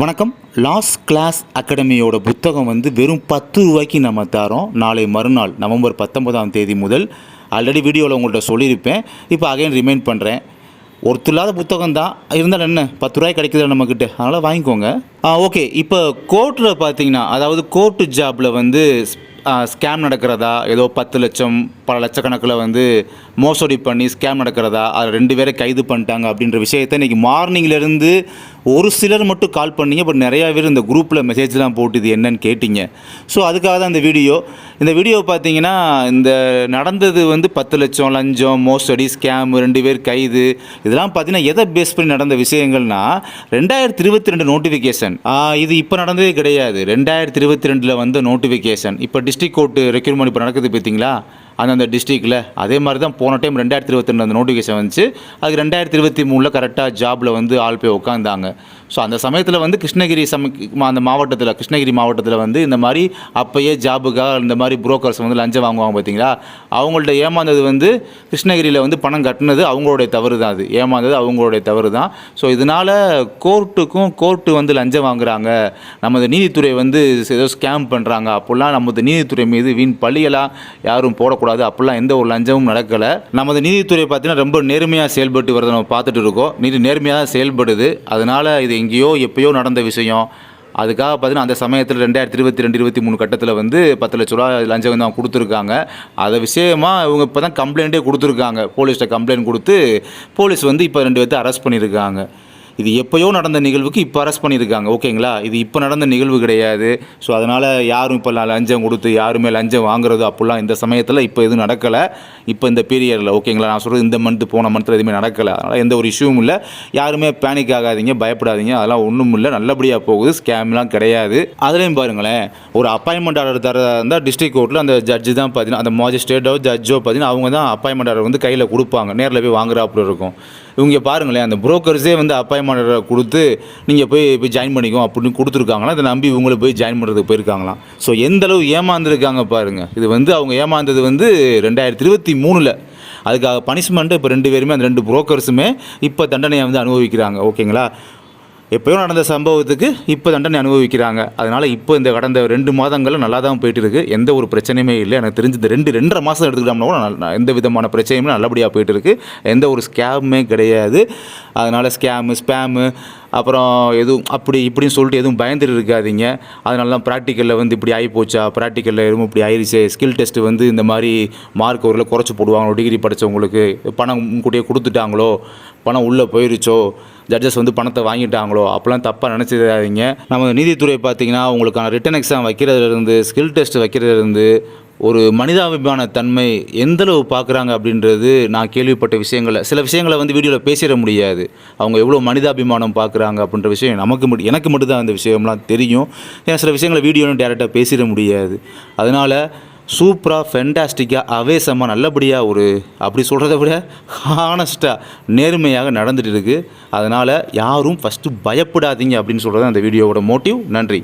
வணக்கம். Loss class அகாடமியோட புத்தகம் வந்து வெறும் பத்து ரூபாய்க்கு நம்ம தரோம். நாளை மறுநாள் நவம்பர் பத்தொன்பதாம் தேதி முதல். ஆல்ரெடி வீடியோவில் உங்கள்கிட்ட சொல்லியிருப்பேன். இப்போ அகைன் ரிமைண்ட் பண்ணுறேன் ஒருத்தர் இல்லாத புத்தகம் தான் இருந்தாலும் என்ன? பத்து ரூபாய் கிடைக்குது நம்மக்கிட்ட அதனால் வாங்கிக்கோங்க. ஓகே இப்போ கோர்ட்டில் பார்த்தீங்கன்னா அதாவது கோர்ட்டு ஜாபில் வந்து ஸ்கேம் நடக்கிறதா? ஏதோ பத்து லட்சம் பல லட்சக்கணக்கில் வந்து மோசடி பண்ணி ஸ்கேம் நடக்கிறதா? அது ரெண்டு பேரை கைது பண்ணிட்டாங்க அப்படின்ற விஷயத்தை இன்றைக்கி மார்னிங்லேருந்து ஒரு சிலர் மட்டும் கால் பண்ணீங்க பட் நிறையா பேர் இந்த குரூப்பில் மெசேஜ்லாம் போட்டு இது என்னன்னு கேட்டிங்க. ஸோ அதுக்காக தான் இந்த வீடியோ இந்த வீடியோ பார்த்தீங்கன்னா இந்த நடந்தது வந்து பத்து லட்சம் லஞ்சம் மோசடி ஸ்கேம் ரெண்டு பேர் கைது. இதெல்லாம் பார்த்தீங்கன்னா எதை பேஸ் பண்ணி நடந்த விஷயங்கள்னா ரெண்டாயிரத்தி இருபத்தி ரெண்டு நோட்டிஃபிகேஷன் இது இப்போ நடந்ததே கிடையாது. ரெண்டாயிரத்தி இருபத்தி ரெண்டில் வந்த நோட்டிஃபிகேஷன் இப்போ டிஸ்ட்ரிக் கோர்ட்டு ரெக்யூர்மெண்ட் இப்போ நடக்குது பார்த்தீங்களா? அந்தந்த டிஸ்ட்ரிக்டில் அதே மாதிரி தான் போன டைம் ரெண்டாயிரத்தி இருபத்தி ரெண்டு அந்த நோட்டிஃபிகேஷன் வந்துச்சு. அதுக்கு ரெண்டாயிரத்தி இருபத்தி மூணில் கரெக்டாக ஜாபில் வந்து ஆள் போய் உட்காந்தாங்க ஸோ அந்த சமயத்தில் வந்து கிருஷ்ணகிரி சம அந்த மாவட்டத்தில் கிருஷ்ணகிரி மாவட்டத்தில் வந்து இந்த மாதிரி அப்போயே ஜாபுக்காக இந்த மாதிரி புரோக்கர்ஸ் வந்து லஞ்சம் வாங்குவாங்க பார்த்தீங்களா அவங்கள்ட்ட ஏமாந்தது வந்து கிருஷ்ணகிரியில் வந்து பணம் கட்டினது அவங்களுடைய தவறு தான் அது. ஏமாந்தது அவங்களுடைய தவறு தான் ஸோ இதனால் கோர்ட்டுக்கும் கோர்ட்டு வந்து லஞ்சம் வாங்குறாங்க. நமது நீதித்துறை வந்து ஏதோ ஸ்கேம் பண்ணுறாங்க அப்படிலாம் நமது நீதித்துறை மீது வீண் பள்ளியெல்லாம் யாரும் போடக்கூடாது. அப்படிலாம் எந்த ஒரு லஞ்சமும் நடக்கலை. நமது நீதித்துறை பார்த்தீங்கன்னா ரொம்ப நேர்மையாக செயல்பட்டு வரதை நம்ம பார்த்துட்டு இருக்கோம். நீதி நேர்மையாக தான் செயல்படுது. அதனால் இது எங்கேயோ எப்பயோ நடந்த விஷயம். அதுக்காக பார்த்தீங்கன்னா அந்த சமயத்தில் ரெண்டாயிரத்தி இருபத்தி ரெண்டு இருபத்தி மூணு கட்டத்தில் வந்து பத்து லட்ச ரூபா லஞ்சம் வந்து அவங்க கொடுத்துருக்காங்க. அதை விஷயமா இவங்க இப்போ தான் கம்ப்ளைண்ட்டே கொடுத்துருக்காங்க. போலீஸ்கிட்ட கம்ப்ளைண்ட் கொடுத்து போலீஸ் வந்து இப்போ ரெண்டு பேர்த்து அரெஸ்ட் பண்ணியிருக்காங்க. இது எப்போயோ நடந்த நிகழ்வுக்கு இப்போ அரெஸ்ட் பண்ணியிருக்காங்க. ஓகேங்களா? இது இப்போ நடந்த நிகழ்வு கிடையாது. ஸோ அதனால் யாரும் இப்போ லஞ்சம் கொடுத்து யாருமே லஞ்சம் வாங்குறது அப்படிலாம் இந்த சமயத்தில் இப்போ எதுவும் நடக்கலை. இப்போ இந்த பீரியடில் ஓகேங்களா? நான் சொல்கிறது இந்த மந்த்து போன மந்த்தில் எதுவுமே நடக்கலை. அதனால் எந்த ஒரு இஷ்யூவும் இல்லை. யாருமே பேனிக் ஆகாதீங்க பயப்படாதீங்க. அதெல்லாம் ஒன்றும் இல்லை. நல்லபடியாக போகுது. ஸ்கேம்லாம் கிடையாது. அதுலேயும் பாருங்களேன் ஒரு அப்பாயின்மெண்ட் ஆர்டர் தர இருந்தால் டிஸ்ட்ரிக் கோர்ட்டில் அந்த ஜட்ஜு தான் பார்த்தீங்கன்னா அந்த மாஜிஸ்ட்ரேட்டோ ஜட்ஜோ பார்த்தீங்கன்னா அவங்க தான் அப்பாயின்மெண்ட் ஆர்டர் வந்து கையில் கொடுப்பாங்க. நேரில் போய் வாங்குறாப்புல இருக்கும். இவங்க பாருங்களேன் அந்த புரோக்கர்ஸே வந்து அப்பாயின்மெண்ட் கொடுத்து நீங்கள் போய் போய் ஜாயின் பண்ணிக்கோ அப்படின்னு கொடுத்துருக்காங்களா இதை நம்பி இவங்களை போய் ஜாயின் பண்ணுறதுக்கு போயிருக்காங்களாம். ஸோ எந்தளவு ஏமாந்துருக்காங்க பாருங்கள் இது வந்து அவங்க ஏமாந்தது வந்து ரெண்டாயிரத்தி இருபத்தி மூணில். அதுக்காக பனிஷ்மெண்ட்டு இப்போ ரெண்டு பேருமே அந்த ரெண்டு புரோக்கர்ஸுமே இப்போ தண்டனையை வந்து அனுபவிக்கிறாங்க. ஓகேங்களா? எப்போயோ நடந்த சம்பவத்துக்கு இப்போ தண்டனை அனுபவிக்கிறாங்க. அதனால் இப்போ இந்த கடந்த ரெண்டு மாதங்களில் நல்லா தான் போயிட்டு இருக்குது எந்த ஒரு பிரச்சனையுமே இல்லை. எனக்கு தெரிஞ்சு இந்த ரெண்டு ரெண்டரை மாதம் எடுத்துக்கிட்டோம்னா கூட நல்ல- எந்த விதமான பிரச்சனையுமே நல்லபடியாக போயிட்டு இருக்குது எந்த ஒரு ஸ்கேமுமே கிடையாது. அதனால் ஸ்கேமு ஸ்பேமு அப்புறம் எதுவும் அப்படி இப்படின்னு சொல்லிட்டு எதுவும் பயந்துட்டு இருக்காதீங்க அதனால ப்ராக்டிக்கலில் வந்து இப்படி ஆகி போச்சா ப்ராக்டிக்கலில் எதுவும் இப்படி ஆயிடுச்சு ஸ்கில் டெஸ்ட் வந்து இந்த மாதிரி மார்க் ஒரு குறைச்சி போடுவாங்களோ? டிகிரி படித்தவங்களுக்கு பணம் முன்கூட்டியே கொடுத்துட்டாங்களோ? பணம் உள்ளே போயிருச்சோ? ஜட்ஜஸ் வந்து பணத்தை வாங்கிட்டாங்களோ? அப்போலாம் தப்பாக நினச்சிடாதீங்க. நம்ம நீதித்துறை பார்த்தீங்கன்னா உங்களுக்கான ரிட்டன் எக்ஸாம் வைக்கிறதுலேருந்து ஸ்கில் டெஸ்ட் வைக்கிறதுலேருந்து ஒரு மனிதாபிமான தன்மை எந்தளவு பார்க்குறாங்க அப்படின்றது நான் கேள்விப்பட்ட விஷயங்களை சில விஷயங்களை வந்து வீடியோவில் பேசிட முடியாது. அவங்க எவ்வளோ மனிதாபிமானம் பார்க்குறாங்க அப்படின்ற விஷயம் நமக்கு மட்டும் எனக்கு மட்டும்தான் அந்த விஷயம்லாம் தெரியும். ஏன்னா சில விஷயங்களை வீடியோன்னு டேரெக்டாக பேசிட முடியாது. அதனால் சூப்பராக ஃபென்டாஸ்டிக்காக அவேசமாக நல்லபடியாக ஒரு அப்படி சொல்கிறத விட ஹானஸ்ட்டாக நேர்மையாக நடந்துகிட்டு இருக்குது அதனால் யாரும் ஃபஸ்ட்டு பயப்படாதீங்க அப்படின்னு சொல்கிறது அந்த வீடியோவோட மோட்டிவ் நன்றி.